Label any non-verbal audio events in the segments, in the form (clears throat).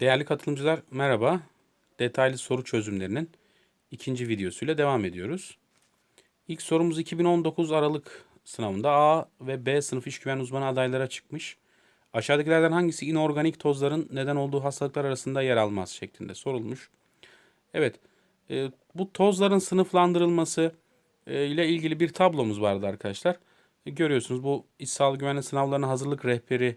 Değerli katılımcılar merhaba. Detaylı soru çözümlerinin ikinci videosuyla devam ediyoruz. İlk sorumuz 2019 Aralık sınavında A ve B sınıf iş güven uzmanı adaylara çıkmış. Aşağıdakilerden hangisi inorganik tozların neden olduğu hastalıklar arasında yer almaz şeklinde sorulmuş. Evet, e, bu tozların sınıflandırılması e, ile ilgili bir tablomuz vardı arkadaşlar. E, görüyorsunuz bu İş Sağlık Güvenlik Sınavlarına Hazırlık Rehberi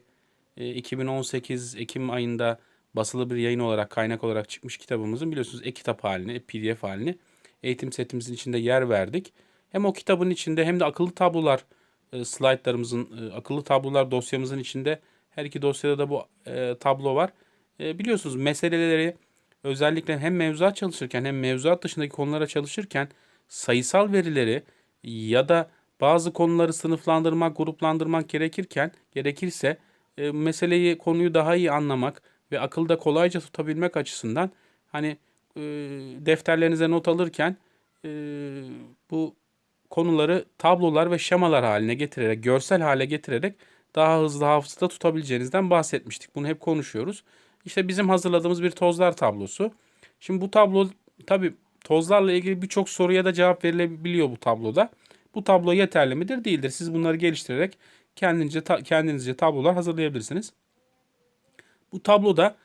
e, 2018 Ekim ayında basılı bir yayın olarak kaynak olarak çıkmış kitabımızın biliyorsunuz e-kitap halini, pdf halini eğitim setimizin içinde yer verdik. Hem o kitabın içinde hem de akıllı tablolar e, slaytlarımızın, e, akıllı tablolar dosyamızın içinde her iki dosyada da bu e, tablo var. E, biliyorsunuz meseleleri özellikle hem mevzuat çalışırken hem mevzuat dışındaki konulara çalışırken sayısal verileri ya da bazı konuları sınıflandırmak, gruplandırmak gerekirken gerekirse e, meseleyi, konuyu daha iyi anlamak ve akılda kolayca tutabilmek açısından hani e, defterlerinize not alırken e, bu konuları tablolar ve şemalar haline getirerek, görsel hale getirerek daha hızlı hafızada tutabileceğinizden bahsetmiştik. Bunu hep konuşuyoruz. İşte bizim hazırladığımız bir tozlar tablosu. Şimdi bu tablo tabi tozlarla ilgili birçok soruya da cevap verilebiliyor bu tabloda. Bu tablo yeterli midir? Değildir. Siz bunları geliştirerek kendince ta, kendinizce tablolar hazırlayabilirsiniz. Bu tabloda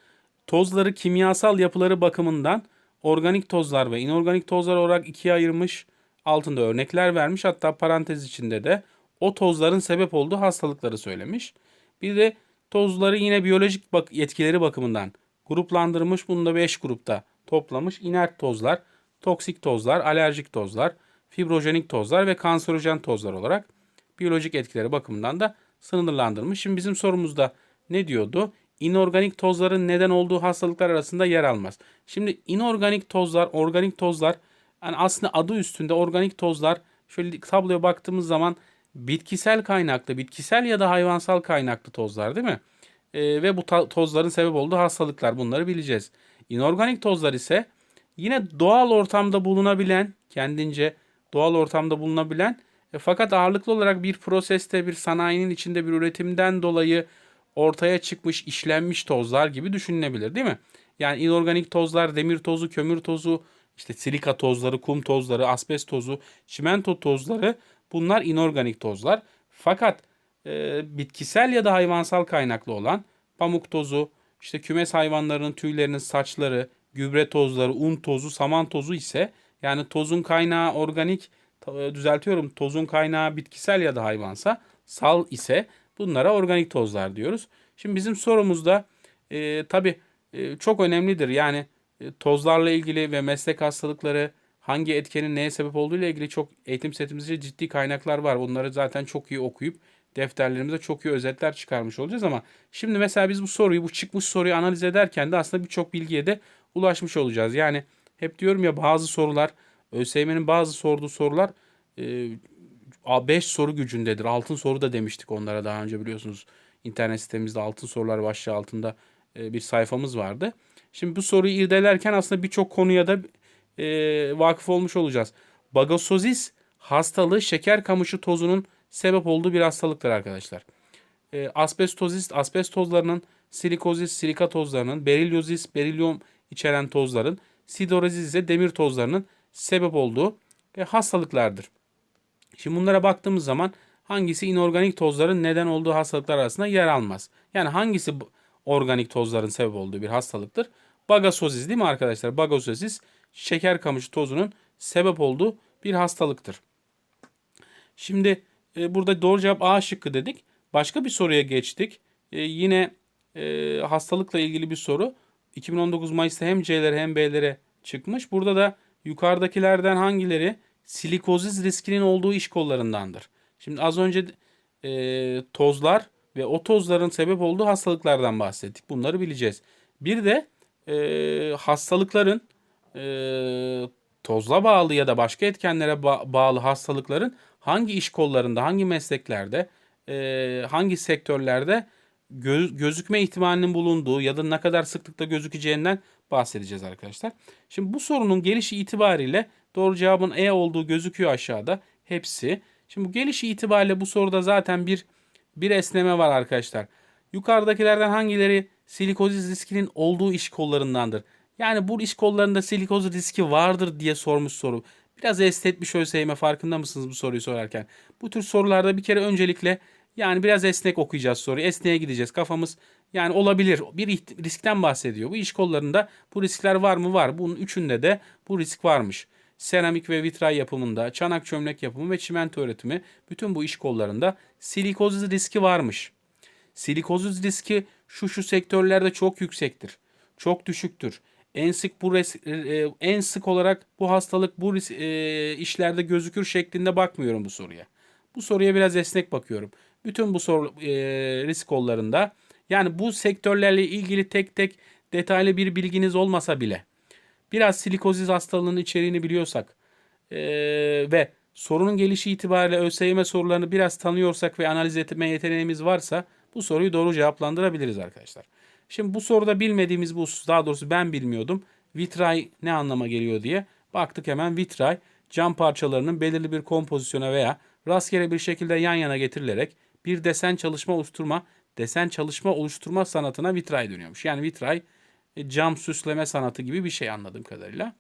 tozları kimyasal yapıları bakımından organik tozlar ve inorganik tozlar olarak ikiye ayırmış. Altında örnekler vermiş. Hatta parantez içinde de o tozların sebep olduğu hastalıkları söylemiş. Bir de tozları yine biyolojik bak yetkileri bakımından gruplandırmış. Bunu da 5 grupta toplamış. İnert tozlar, toksik tozlar, alerjik tozlar, fibrojenik tozlar ve kanserojen tozlar olarak biyolojik etkileri bakımından da sınırlandırmış. Şimdi bizim sorumuzda ne diyordu? İnorganik tozların neden olduğu hastalıklar arasında yer almaz. Şimdi inorganik tozlar, organik tozlar yani aslında adı üstünde organik tozlar şöyle tabloya baktığımız zaman bitkisel kaynaklı, bitkisel ya da hayvansal kaynaklı tozlar değil mi? Ee, ve bu tozların sebep olduğu hastalıklar bunları bileceğiz. İnorganik tozlar ise yine doğal ortamda bulunabilen, kendince doğal ortamda bulunabilen e, fakat ağırlıklı olarak bir proseste, bir sanayinin içinde bir üretimden dolayı ortaya çıkmış, işlenmiş tozlar gibi düşünülebilir değil mi? Yani inorganik tozlar, demir tozu, kömür tozu, işte silika tozları, kum tozları, asbest tozu, çimento tozları bunlar inorganik tozlar. Fakat e, bitkisel ya da hayvansal kaynaklı olan pamuk tozu, işte kümes hayvanlarının tüylerinin saçları, gübre tozları, un tozu, saman tozu ise yani tozun kaynağı organik, e, düzeltiyorum tozun kaynağı bitkisel ya da hayvansa, sal ise bunlara organik tozlar diyoruz. Şimdi bizim sorumuzda e, tabii e, çok önemlidir. Yani e, tozlarla ilgili ve meslek hastalıkları hangi etkenin neye sebep olduğu ile ilgili çok eğitim setimizde ciddi kaynaklar var. Bunları zaten çok iyi okuyup defterlerimize çok iyi özetler çıkarmış olacağız ama şimdi mesela biz bu soruyu, bu çıkmış soruyu analiz ederken de aslında birçok bilgiye de ulaşmış olacağız. Yani hep diyorum ya bazı sorular, ÖSYM'nin bazı sorduğu sorular 5 soru gücündedir. Altın soru da demiştik onlara daha önce biliyorsunuz. İnternet sitemizde altın sorular başlığı altında bir sayfamız vardı. Şimdi bu soruyu irdelerken aslında birçok konuya da e, vakıf olmuş olacağız. Bagosozis hastalığı şeker kamışı tozunun sebep olduğu bir hastalıktır arkadaşlar. E, asbestozis, asbest tozlarının, silikozis, silika tozlarının, berilyozis, berilyum içeren tozların, sidorozis ise demir tozlarının sebep olduğu e, hastalıklardır. Şimdi bunlara baktığımız zaman hangisi inorganik tozların neden olduğu hastalıklar arasında yer almaz? Yani hangisi organik tozların sebep olduğu bir hastalıktır? Bagasozis değil mi arkadaşlar? Bagasozis şeker kamışı tozunun sebep olduğu bir hastalıktır. Şimdi e, burada doğru cevap A şıkkı dedik. Başka bir soruya geçtik. E, yine e, hastalıkla ilgili bir soru. 2019 Mayıs'ta hem C'lere hem B'lere çıkmış. Burada da yukarıdakilerden hangileri silikozis riskinin olduğu iş kollarındandır? Şimdi az önce e, tozlar ve o tozların sebep olduğu hastalıklardan bahsettik. Bunları bileceğiz. Bir de e, hastalıkların e, tozla bağlı ya da başka etkenlere ba- bağlı hastalıkların hangi iş kollarında, hangi mesleklerde, e, hangi sektörlerde gö- gözükme ihtimalinin bulunduğu ya da ne kadar sıklıkta gözükeceğinden bahsedeceğiz arkadaşlar. Şimdi bu sorunun gelişi itibariyle doğru cevabın E olduğu gözüküyor aşağıda hepsi. Şimdi bu gelişi itibariyle bu soruda zaten bir bir esneme var arkadaşlar. Yukarıdakilerden hangileri silikozis riskinin olduğu iş kollarındandır. Yani bu iş kollarında silikoz riski vardır diye sormuş soru. Biraz esnetmiş ÖSYM farkında mısınız bu soruyu sorarken? Bu tür sorularda bir kere öncelikle yani biraz esnek okuyacağız soruyu. Esneğe gideceğiz. Kafamız yani olabilir. Bir riskten bahsediyor. Bu iş kollarında bu riskler var mı? Var. Bunun üçünde de bu risk varmış. Seramik ve vitray yapımında, çanak çömlek yapımı ve çimento üretimi bütün bu iş kollarında silikoz riski varmış. Silikozuz riski şu şu sektörlerde çok yüksektir. Çok düşüktür. En sık bu res- e, en sık olarak bu hastalık bu ris- e, işlerde gözükür şeklinde bakmıyorum bu soruya. Bu soruya biraz esnek bakıyorum. Bütün bu soru e, risk kollarında yani bu sektörlerle ilgili tek tek detaylı bir bilginiz olmasa bile biraz silikozis hastalığının içeriğini biliyorsak e, ve sorunun gelişi itibariyle ÖSYM sorularını biraz tanıyorsak ve analiz etme yeteneğimiz varsa bu soruyu doğru cevaplandırabiliriz arkadaşlar. Şimdi bu soruda bilmediğimiz bu husus, daha doğrusu ben bilmiyordum. Vitray ne anlama geliyor diye. Baktık hemen vitray cam parçalarının belirli bir kompozisyona veya rastgele bir şekilde yan yana getirilerek bir desen çalışma oluşturma, desen çalışma oluşturma sanatına vitray dönüyormuş. Yani vitray cam süsleme sanatı gibi bir şey anladığım kadarıyla.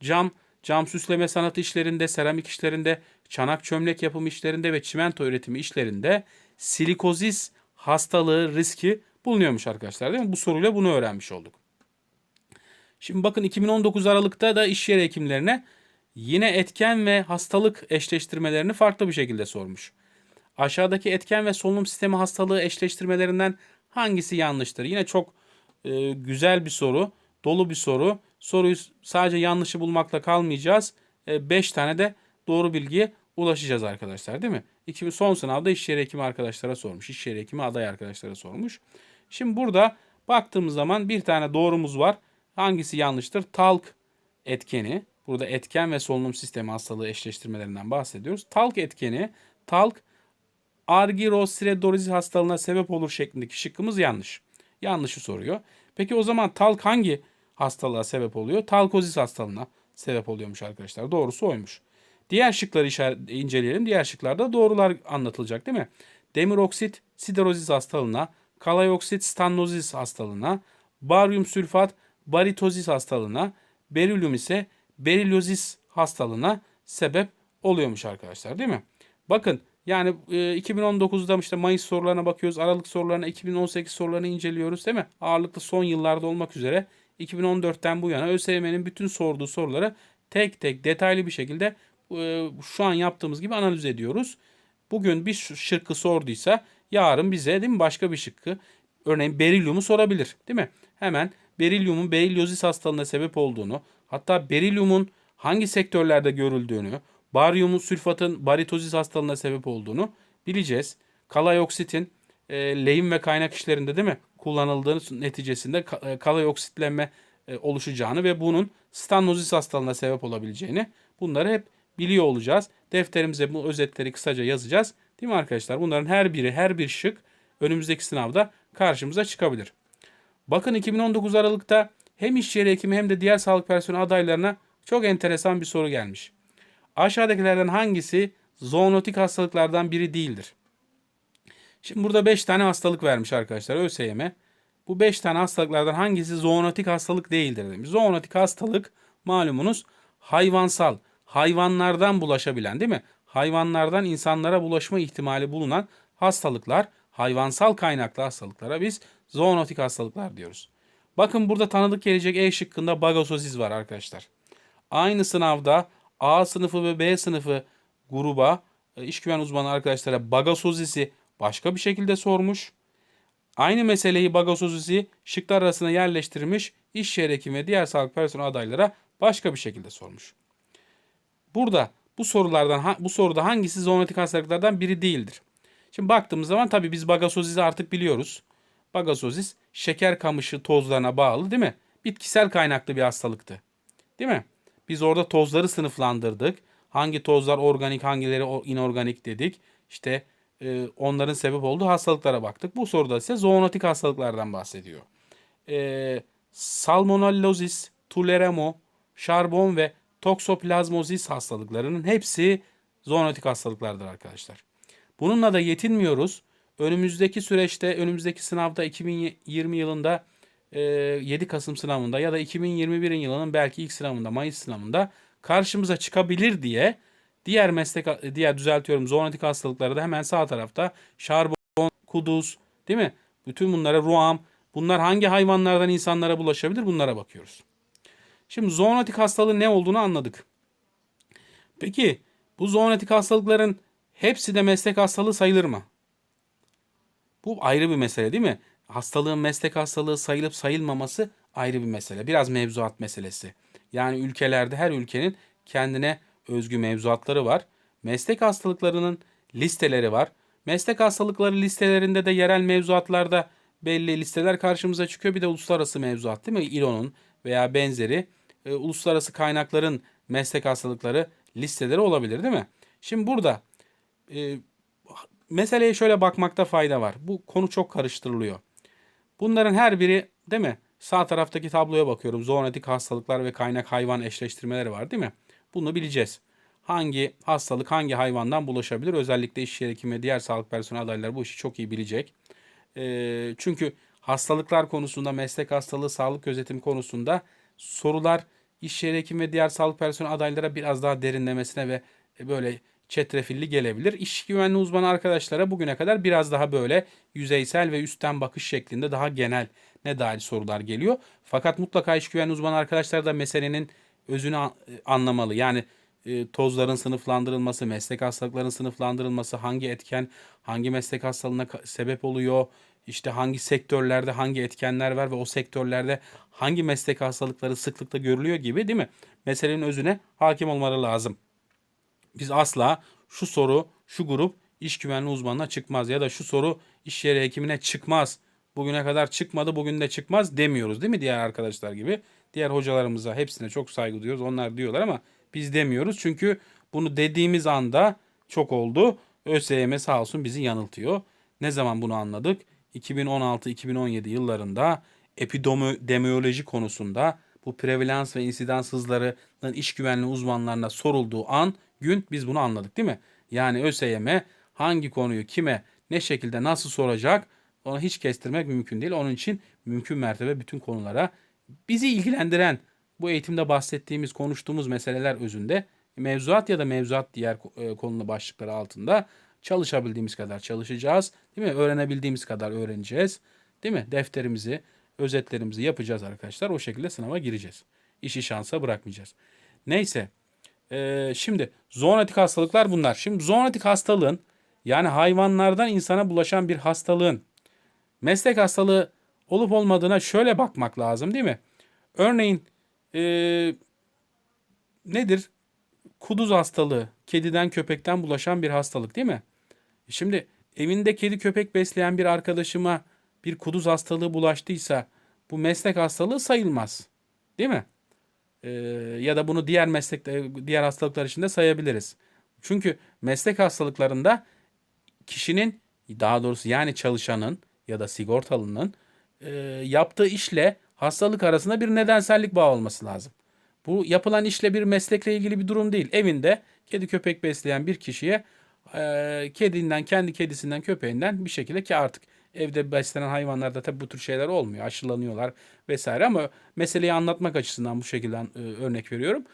Cam, cam süsleme sanatı işlerinde, seramik işlerinde, çanak çömlek yapım işlerinde ve çimento üretimi işlerinde silikozis hastalığı riski bulunuyormuş arkadaşlar değil mi? Bu soruyla bunu öğrenmiş olduk. Şimdi bakın 2019 Aralık'ta da iş yeri hekimlerine yine etken ve hastalık eşleştirmelerini farklı bir şekilde sormuş. Aşağıdaki etken ve solunum sistemi hastalığı eşleştirmelerinden hangisi yanlıştır? Yine çok e, güzel bir soru, dolu bir soru. Soruyu sadece yanlışı bulmakla kalmayacağız. 5 tane de doğru bilgiye ulaşacağız arkadaşlar değil mi? İki, son sınavda iş yeri hekimi arkadaşlara sormuş. İş yeri hekimi aday arkadaşlara sormuş. Şimdi burada baktığımız zaman bir tane doğrumuz var. Hangisi yanlıştır? Talk etkeni. Burada etken ve solunum sistemi hastalığı eşleştirmelerinden bahsediyoruz. Talk etkeni, talk argyrosiredoriz hastalığına sebep olur şeklindeki şıkkımız yanlış. Yanlışı soruyor. Peki o zaman talk hangi hastalığa sebep oluyor? Talkozis hastalığına sebep oluyormuş arkadaşlar. Doğrusu oymuş. Diğer şıkları inceleyelim. Diğer şıklarda doğrular anlatılacak değil mi? Demir oksit siderozis hastalığına, kalay oksit stannozis hastalığına, baryum sülfat baritozis hastalığına, berilyum ise berilyozis hastalığına sebep oluyormuş arkadaşlar değil mi? Bakın yani e, 2019'da işte Mayıs sorularına bakıyoruz. Aralık sorularına, 2018 sorularını inceliyoruz değil mi? Ağırlıklı son yıllarda olmak üzere 2014'ten bu yana ÖSYM'nin bütün sorduğu soruları tek tek detaylı bir şekilde e, şu an yaptığımız gibi analiz ediyoruz. Bugün bir şıkkı sorduysa yarın bize değil mi başka bir şıkkı örneğin berilyumu sorabilir değil mi? Hemen berilyumun berilyozis hastalığına sebep olduğunu hatta berilyumun hangi sektörlerde görüldüğünü baryumun sülfatın baritozis hastalığına sebep olduğunu bileceğiz. Kalay oksitin e, lehim ve kaynak işlerinde değil mi kullanıldığı neticesinde e, kalay oksitlenme e, oluşacağını ve bunun stanozis hastalığına sebep olabileceğini bunları hep biliyor olacağız. Defterimize bu özetleri kısaca yazacağız. Değil mi arkadaşlar? Bunların her biri, her bir şık önümüzdeki sınavda karşımıza çıkabilir. Bakın 2019 Aralık'ta hem iş yeri hekimi hem de diğer sağlık personeli adaylarına çok enteresan bir soru gelmiş. Aşağıdakilerden hangisi zoonotik hastalıklardan biri değildir? Şimdi burada 5 tane hastalık vermiş arkadaşlar ÖSYM. Bu 5 tane hastalıklardan hangisi zoonotik hastalık değildir demiş. Zoonotik hastalık malumunuz hayvansal, hayvanlardan bulaşabilen değil mi? Hayvanlardan insanlara bulaşma ihtimali bulunan hastalıklar, hayvansal kaynaklı hastalıklara biz zoonotik hastalıklar diyoruz. Bakın burada tanıdık gelecek E şıkkında bagosozis var arkadaşlar. Aynı sınavda A sınıfı ve B sınıfı gruba e, iş güven uzmanı arkadaşlara bagosozisi başka bir şekilde sormuş. Aynı meseleyi bagosozisi şıklar arasına yerleştirmiş. İş yeri ve diğer sağlık personeli adaylara başka bir şekilde sormuş. Burada bu sorulardan bu soruda hangisi zoonotik hastalıklardan biri değildir? Şimdi baktığımız zaman tabii biz bagasozisi artık biliyoruz. Bagasozis şeker kamışı tozlarına bağlı değil mi? Bitkisel kaynaklı bir hastalıktı. Değil mi? Biz orada tozları sınıflandırdık. Hangi tozlar organik, hangileri inorganik dedik. İşte e, onların sebep olduğu hastalıklara baktık. Bu soruda ise zoonotik hastalıklardan bahsediyor. E, salmonellozis, tuleremo, şarbon ve toksoplazmozis hastalıklarının hepsi zoonotik hastalıklardır arkadaşlar. Bununla da yetinmiyoruz. önümüzdeki süreçte, önümüzdeki sınavda 2020 yılında 7 Kasım sınavında ya da 2021 yılının belki ilk sınavında, Mayıs sınavında karşımıza çıkabilir diye diğer meslek, diğer düzeltiyorum zoonotik hastalıkları da hemen sağ tarafta şarbon, kuduz değil mi? Bütün bunlara ruam, bunlar hangi hayvanlardan insanlara bulaşabilir bunlara bakıyoruz. Şimdi zoonotik hastalığın ne olduğunu anladık. Peki bu zoonotik hastalıkların hepsi de meslek hastalığı sayılır mı? Bu ayrı bir mesele değil mi? Hastalığın meslek hastalığı sayılıp sayılmaması ayrı bir mesele. Biraz mevzuat meselesi. Yani ülkelerde her ülkenin kendine özgü mevzuatları var. Meslek hastalıklarının listeleri var. Meslek hastalıkları listelerinde de yerel mevzuatlarda belli listeler karşımıza çıkıyor. Bir de uluslararası mevzuat değil mi? İLO'nun veya benzeri e, uluslararası kaynakların meslek hastalıkları listeleri olabilir değil mi? Şimdi burada e, meseleye şöyle bakmakta fayda var. Bu konu çok karıştırılıyor. Bunların her biri değil mi? Sağ taraftaki tabloya bakıyorum. Zoonotik hastalıklar ve kaynak hayvan eşleştirmeleri var değil mi? Bunu bileceğiz. Hangi hastalık hangi hayvandan bulaşabilir? Özellikle iş yeri hekimi diğer sağlık personeli adayları bu işi çok iyi bilecek. E, çünkü hastalıklar konusunda, meslek hastalığı, sağlık gözetimi konusunda sorular iş yeri hekimi ve diğer sağlık personeli adaylara biraz daha derinlemesine ve böyle çetrefilli gelebilir. İş güvenliği uzmanı arkadaşlara bugüne kadar biraz daha böyle yüzeysel ve üstten bakış şeklinde daha genel ne dahil sorular geliyor. Fakat mutlaka iş güvenliği uzmanı arkadaşlar da meselenin özünü an- anlamalı. Yani e, tozların sınıflandırılması, meslek hastalıklarının sınıflandırılması, hangi etken hangi meslek hastalığına sebep oluyor, işte hangi sektörlerde hangi etkenler var ve o sektörlerde hangi meslek hastalıkları sıklıkla görülüyor gibi değil mi? Meselenin özüne hakim olmaları lazım. Biz asla şu soru şu grup iş güvenliği uzmanına çıkmaz ya da şu soru iş yeri hekimine çıkmaz. Bugüne kadar çıkmadı bugün de çıkmaz demiyoruz değil mi diğer arkadaşlar gibi. Diğer hocalarımıza hepsine çok saygı duyuyoruz. Onlar diyorlar ama biz demiyoruz. Çünkü bunu dediğimiz anda çok oldu. ÖSYM sağ olsun bizi yanıltıyor. Ne zaman bunu anladık? 2016-2017 yıllarında epidemioloji konusunda bu prevalans ve insidans hızlarının iş güvenliği uzmanlarına sorulduğu an gün biz bunu anladık değil mi? Yani ÖSYM hangi konuyu kime ne şekilde nasıl soracak onu hiç kestirmek mümkün değil. Onun için mümkün mertebe bütün konulara bizi ilgilendiren bu eğitimde bahsettiğimiz konuştuğumuz meseleler özünde mevzuat ya da mevzuat diğer e, konu başlıkları altında çalışabildiğimiz kadar çalışacağız. Değil mi? Öğrenebildiğimiz kadar öğreneceğiz. Değil mi? Defterimizi, özetlerimizi yapacağız arkadaşlar. O şekilde sınava gireceğiz. İşi şansa bırakmayacağız. Neyse. Ee, şimdi zoonotik hastalıklar bunlar. Şimdi zoonotik hastalığın yani hayvanlardan insana bulaşan bir hastalığın meslek hastalığı olup olmadığına şöyle bakmak lazım değil mi? Örneğin ee, nedir? Kuduz hastalığı. Kediden köpekten bulaşan bir hastalık değil mi? Şimdi evinde kedi köpek besleyen bir arkadaşıma bir kuduz hastalığı bulaştıysa bu meslek hastalığı sayılmaz. Değil mi? Ee, ya da bunu diğer meslek diğer hastalıklar içinde sayabiliriz. Çünkü meslek hastalıklarında kişinin daha doğrusu yani çalışanın ya da sigortalının e, yaptığı işle hastalık arasında bir nedensellik bağı olması lazım. Bu yapılan işle bir meslekle ilgili bir durum değil. Evinde kedi köpek besleyen bir kişiye e, kedinden, kendi kedisinden, köpeğinden bir şekilde ki artık evde beslenen hayvanlarda tabii bu tür şeyler olmuyor. Aşılanıyorlar vesaire ama meseleyi anlatmak açısından bu şekilde e, örnek veriyorum.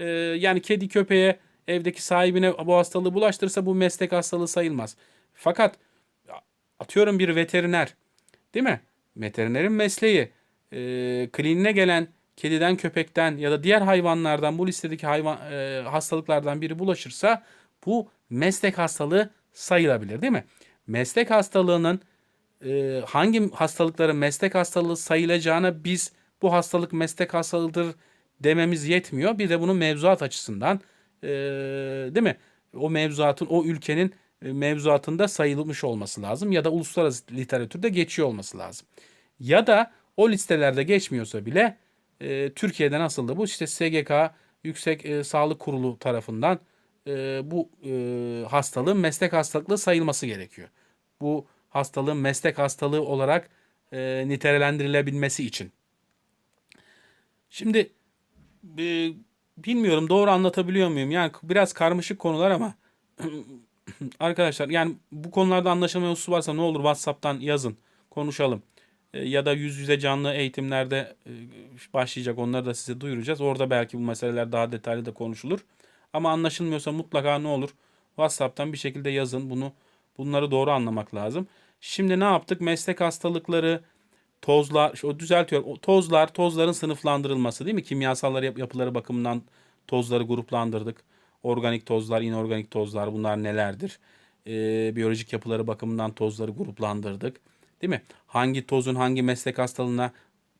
E, yani kedi köpeğe evdeki sahibine bu hastalığı bulaştırırsa bu meslek hastalığı sayılmaz. Fakat atıyorum bir veteriner değil mi? Veterinerin mesleği e, kliniğine gelen kediden, köpekten ya da diğer hayvanlardan bu listedeki hayvan e, hastalıklardan biri bulaşırsa bu meslek hastalığı sayılabilir değil mi? Meslek hastalığının e, hangi hastalıkların meslek hastalığı sayılacağına biz bu hastalık meslek hastalığıdır dememiz yetmiyor. Bir de bunun mevzuat açısından e, değil mi? O mevzuatın o ülkenin e, mevzuatında sayılmış olması lazım ya da uluslararası literatürde geçiyor olması lazım. Ya da o listelerde geçmiyorsa bile e, Türkiye'de nasıldı bu? İşte SGK Yüksek e, Sağlık Kurulu tarafından e, bu e, hastalığın meslek hastalığı sayılması gerekiyor. Bu hastalığın meslek hastalığı olarak e, nitelendirilebilmesi için. Şimdi e, bilmiyorum doğru anlatabiliyor muyum? Yani biraz karmaşık konular ama (clears throat) Arkadaşlar yani bu konularda anlaşılmayan husus varsa ne olur WhatsApp'tan yazın. Konuşalım. E, ya da yüz yüze canlı eğitimlerde e, başlayacak. Onları da size duyuracağız. Orada belki bu meseleler daha detaylı da konuşulur. Ama anlaşılmıyorsa mutlaka ne olur? WhatsApp'tan bir şekilde yazın. Bunu bunları doğru anlamak lazım. Şimdi ne yaptık? Meslek hastalıkları, tozlar. O tozlar, tozların sınıflandırılması değil mi? Kimyasallar yap- yapıları bakımından tozları gruplandırdık. Organik tozlar, inorganik tozlar bunlar nelerdir? Ee, biyolojik yapıları bakımından tozları gruplandırdık. Değil mi? Hangi tozun hangi meslek hastalığına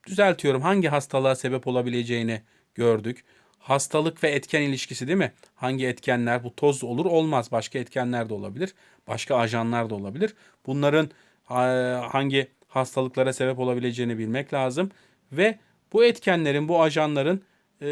düzeltiyorum hangi hastalığa sebep olabileceğini gördük. Hastalık ve etken ilişkisi değil mi? Hangi etkenler bu toz olur olmaz. Başka etkenler de olabilir. Başka ajanlar da olabilir. Bunların ha- hangi hastalıklara sebep olabileceğini bilmek lazım. Ve bu etkenlerin, bu ajanların e,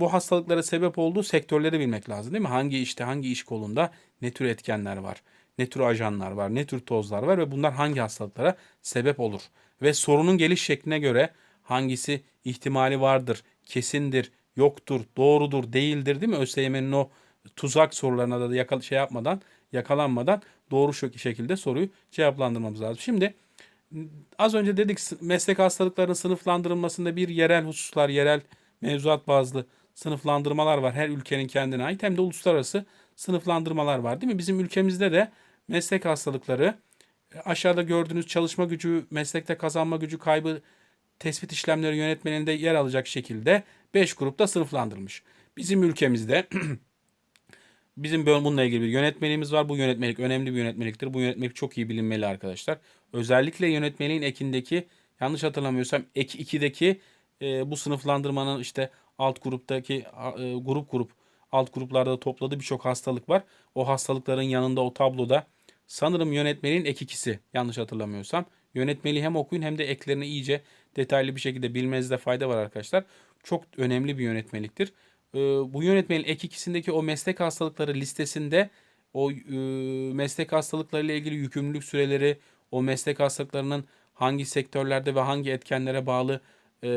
bu hastalıklara sebep olduğu sektörleri bilmek lazım değil mi? Hangi işte hangi iş kolunda ne tür etkenler var? Ne tür ajanlar var? Ne tür tozlar var? Ve bunlar hangi hastalıklara sebep olur? Ve sorunun geliş şekline göre hangisi ihtimali vardır, kesindir, yoktur, doğrudur, değildir değil mi? ÖSYM'nin o tuzak sorularına da yakal şey yapmadan, yakalanmadan doğru şekilde soruyu cevaplandırmamız lazım. Şimdi az önce dedik meslek hastalıklarının sınıflandırılmasında bir yerel hususlar, yerel mevzuat bazlı sınıflandırmalar var. Her ülkenin kendine ait hem de uluslararası sınıflandırmalar var değil mi? Bizim ülkemizde de meslek hastalıkları e, aşağıda gördüğünüz çalışma gücü, meslekte kazanma gücü kaybı tespit işlemleri yönetmeninde yer alacak şekilde 5 grupta sınıflandırılmış. Bizim ülkemizde (clears throat) Bizim bununla ilgili bir yönetmeliğimiz var. Bu yönetmelik önemli bir yönetmeliktir. Bu yönetmelik çok iyi bilinmeli arkadaşlar. Özellikle yönetmeliğin ekindeki yanlış hatırlamıyorsam ek 2'deki e, bu sınıflandırmanın işte alt gruptaki e, grup grup alt gruplarda topladığı birçok hastalık var. O hastalıkların yanında o tabloda sanırım yönetmeliğin ek ikisi yanlış hatırlamıyorsam. Yönetmeliği hem okuyun hem de eklerini iyice detaylı bir şekilde bilmenizde fayda var arkadaşlar. Çok önemli bir yönetmeliktir. Ee, bu yönetmenin ek ikisindeki o meslek hastalıkları listesinde o e, meslek hastalıklarıyla ilgili yükümlülük süreleri, o meslek hastalıklarının hangi sektörlerde ve hangi etkenlere bağlı e,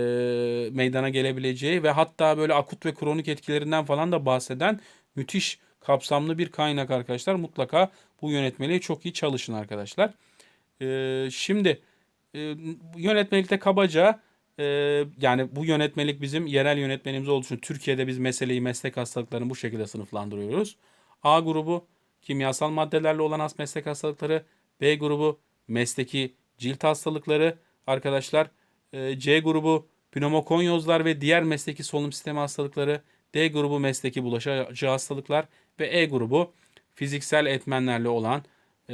meydana gelebileceği ve hatta böyle akut ve kronik etkilerinden falan da bahseden müthiş kapsamlı bir kaynak arkadaşlar. Mutlaka bu yönetmeliği çok iyi çalışın arkadaşlar. Ee, şimdi e, yönetmelikte kabaca e, yani bu yönetmelik bizim yerel yönetmenimiz olduğu için Türkiye'de biz meseleyi meslek hastalıklarını bu şekilde sınıflandırıyoruz. A grubu kimyasal maddelerle olan has meslek hastalıkları, B grubu mesleki cilt hastalıkları arkadaşlar, e, C grubu pneumokonyozlar ve diğer mesleki solunum sistemi hastalıkları, D grubu mesleki bulaşıcı hastalıklar ve E grubu fiziksel etmenlerle olan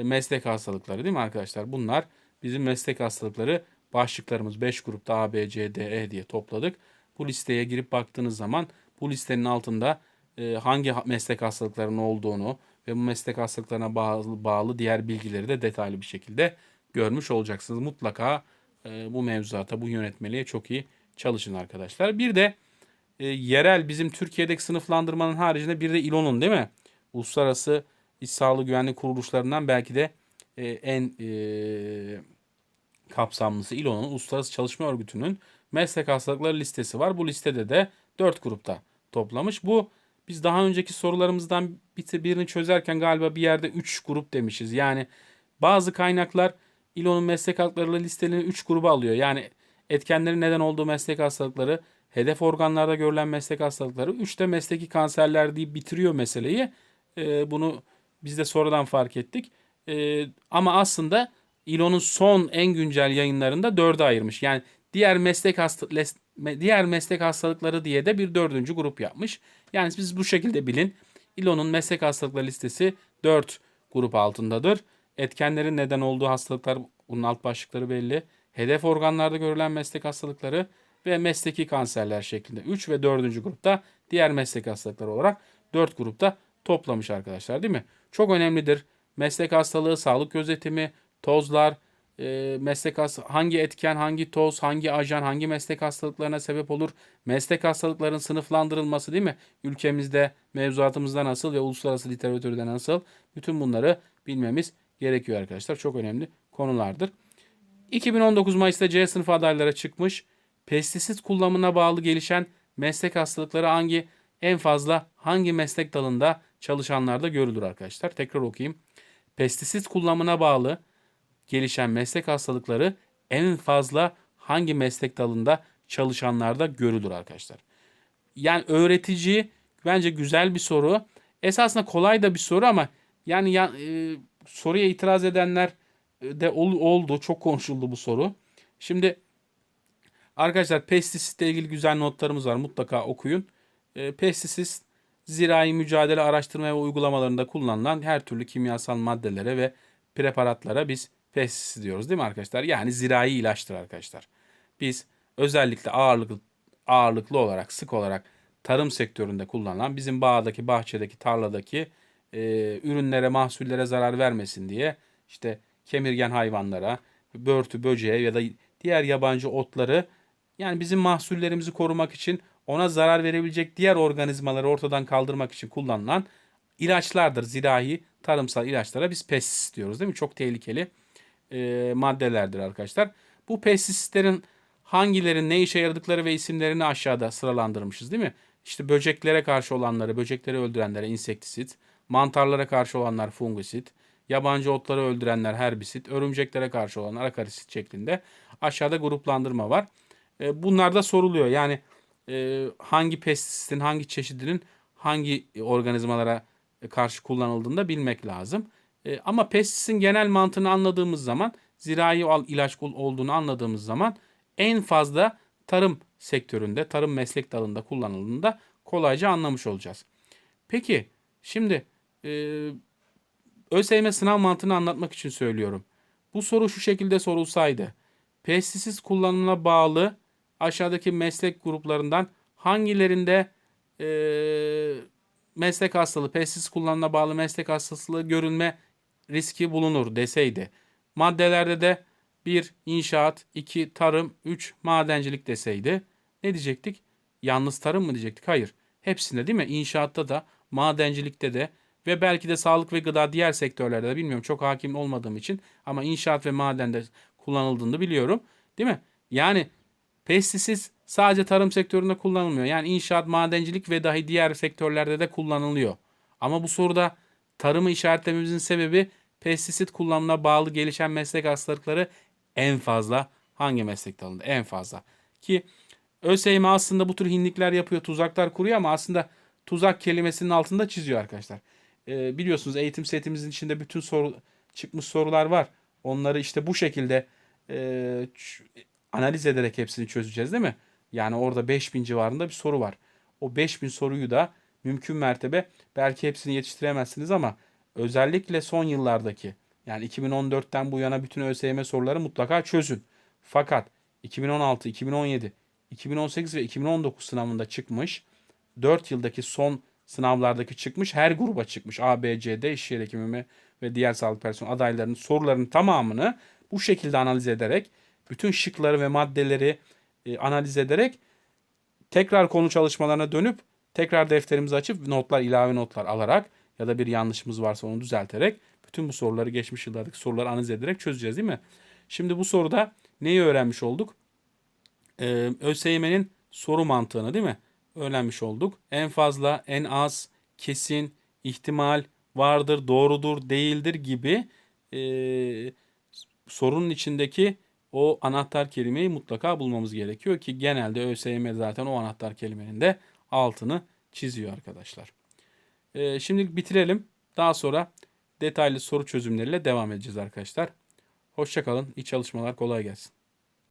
meslek hastalıkları değil mi arkadaşlar? Bunlar bizim meslek hastalıkları başlıklarımız 5 grupta A, B, C, D, E diye topladık. Bu listeye girip baktığınız zaman bu listenin altında e, hangi ha- meslek hastalıklarının olduğunu ve bu meslek hastalıklarına bağlı, bağlı diğer bilgileri de detaylı bir şekilde görmüş olacaksınız. Mutlaka e, bu mevzuata, bu yönetmeliğe çok iyi çalışın arkadaşlar. Bir de e, yerel bizim Türkiye'deki sınıflandırmanın haricinde bir de İLO'nun değil mi? Uluslararası İş Sağlığı Güvenlik Kuruluşlarından belki de e, en e, kapsamlısı İLO'nun Uluslararası Çalışma Örgütü'nün meslek hastalıkları listesi var. Bu listede de 4 grupta toplamış. Bu biz daha önceki sorularımızdan bir- birini çözerken galiba bir yerde 3 grup demişiz. Yani bazı kaynaklar İLO'nun meslek hastalıkları listelerini 3 gruba alıyor. Yani etkenlerin neden olduğu meslek hastalıkları, hedef organlarda görülen meslek hastalıkları, 3 de mesleki kanserler deyip bitiriyor meseleyi. Ee, bunu biz de sonradan fark ettik. Ee, ama aslında İLO'nun son en güncel yayınlarında dörde ayırmış. Yani diğer meslek hasta diğer meslek hastalıkları diye de bir dördüncü grup yapmış. Yani siz bu şekilde bilin. İLO'nun meslek hastalıkları listesi 4 grup altındadır. Etkenlerin neden olduğu hastalıklar bunun alt başlıkları belli. Hedef organlarda görülen meslek hastalıkları ve mesleki kanserler şeklinde 3 ve 4. grupta diğer meslek hastalıkları olarak 4 grupta toplamış arkadaşlar değil mi? Çok önemlidir. Meslek hastalığı, sağlık gözetimi, tozlar, e, meslek hangi etken, hangi toz, hangi ajan, hangi meslek hastalıklarına sebep olur? Meslek hastalıkların sınıflandırılması değil mi? Ülkemizde, mevzuatımızda nasıl ve uluslararası literatürde nasıl? Bütün bunları bilmemiz gerekiyor arkadaşlar. Çok önemli konulardır. 2019 Mayıs'ta C sınıfı adaylara çıkmış. Pestisit kullanımına bağlı gelişen meslek hastalıkları hangi en fazla hangi meslek dalında çalışanlarda görülür arkadaşlar. Tekrar okuyayım. Pestisit kullanımına bağlı gelişen meslek hastalıkları en fazla hangi meslek dalında çalışanlarda görülür arkadaşlar? Yani öğretici bence güzel bir soru. Esasında kolay da bir soru ama yani ya, e, soruya itiraz edenler de ol- oldu. Çok konuşuldu bu soru. Şimdi arkadaşlar pestisitle ilgili güzel notlarımız var. Mutlaka okuyun. E, pestisit zirai mücadele araştırma ve uygulamalarında kullanılan her türlü kimyasal maddelere ve preparatlara biz pestisit diyoruz değil mi arkadaşlar? Yani zirai ilaçtır arkadaşlar. Biz özellikle ağırlıklı ağırlıklı olarak sık olarak tarım sektöründe kullanılan bizim bağdaki, bahçedeki, tarladaki e, ürünlere, mahsullere zarar vermesin diye işte kemirgen hayvanlara, börtü, böceğe ya da diğer yabancı otları yani bizim mahsullerimizi korumak için ona zarar verebilecek diğer organizmaları ortadan kaldırmak için kullanılan ilaçlardır. Zirai tarımsal ilaçlara biz pestisit diyoruz değil mi? Çok tehlikeli e, maddelerdir arkadaşlar. Bu pestisitlerin hangilerin ne işe yaradıkları ve isimlerini aşağıda sıralandırmışız değil mi? İşte böceklere karşı olanları, böcekleri öldürenlere insektisit, mantarlara karşı olanlar fungisit, yabancı otları öldürenler herbisit, örümceklere karşı olanlar akarisit şeklinde aşağıda gruplandırma var. E, bunlar da soruluyor. Yani e, hangi pestisitin hangi çeşidinin hangi organizmalara karşı kullanıldığını da bilmek lazım. E, ama pestisitin genel mantığını anladığımız zaman, zirai ilaç ol- olduğunu anladığımız zaman en fazla tarım sektöründe, tarım meslek dalında kullanıldığını da kolayca anlamış olacağız. Peki şimdi e, ÖSYM sınav mantığını anlatmak için söylüyorum. Bu soru şu şekilde sorulsaydı. Pestisit kullanımına bağlı aşağıdaki meslek gruplarından hangilerinde e, meslek hastalığı, pestisit kullanımına bağlı meslek hastalığı görülme riski bulunur deseydi. Maddelerde de 1 inşaat, 2 tarım, 3 madencilik deseydi ne diyecektik? Yalnız tarım mı diyecektik? Hayır. Hepsinde değil mi? İnşaatta da, madencilikte de ve belki de sağlık ve gıda diğer sektörlerde de bilmiyorum çok hakim olmadığım için ama inşaat ve madende kullanıldığını biliyorum. Değil mi? Yani pestisit sadece tarım sektöründe kullanılmıyor. Yani inşaat, madencilik ve dahi diğer sektörlerde de kullanılıyor. Ama bu soruda tarımı işaretlememizin sebebi pestisit kullanımına bağlı gelişen meslek hastalıkları en fazla hangi meslek dalında? En fazla. Ki ÖSYM aslında bu tür hinlikler yapıyor, tuzaklar kuruyor ama aslında tuzak kelimesinin altında çiziyor arkadaşlar. Ee, biliyorsunuz eğitim setimizin içinde bütün soru çıkmış sorular var. Onları işte bu şekilde e, analiz ederek hepsini çözeceğiz değil mi? Yani orada 5000 civarında bir soru var. O 5000 soruyu da mümkün mertebe belki hepsini yetiştiremezsiniz ama özellikle son yıllardaki yani 2014'ten bu yana bütün ÖSYM soruları mutlaka çözün. Fakat 2016, 2017, 2018 ve 2019 sınavında çıkmış 4 yıldaki son sınavlardaki çıkmış her gruba çıkmış. A, B, C, D iş yeri hekimi ve diğer sağlık personeli adaylarının sorularının tamamını bu şekilde analiz ederek bütün şıkları ve maddeleri e, analiz ederek tekrar konu çalışmalarına dönüp tekrar defterimizi açıp notlar ilave notlar alarak ya da bir yanlışımız varsa onu düzelterek bütün bu soruları geçmiş yıllardaki soruları analiz ederek çözeceğiz değil mi? Şimdi bu soruda neyi öğrenmiş olduk? Ee, ÖSYM'nin soru mantığını değil mi? Öğrenmiş olduk. En fazla, en az, kesin, ihtimal, vardır, doğrudur, değildir gibi e, sorunun içindeki o anahtar kelimeyi mutlaka bulmamız gerekiyor ki genelde ÖSYM zaten o anahtar kelimenin de altını çiziyor arkadaşlar. Ee, şimdilik bitirelim. Daha sonra detaylı soru çözümleriyle devam edeceğiz arkadaşlar. Hoşçakalın. İyi çalışmalar. Kolay gelsin.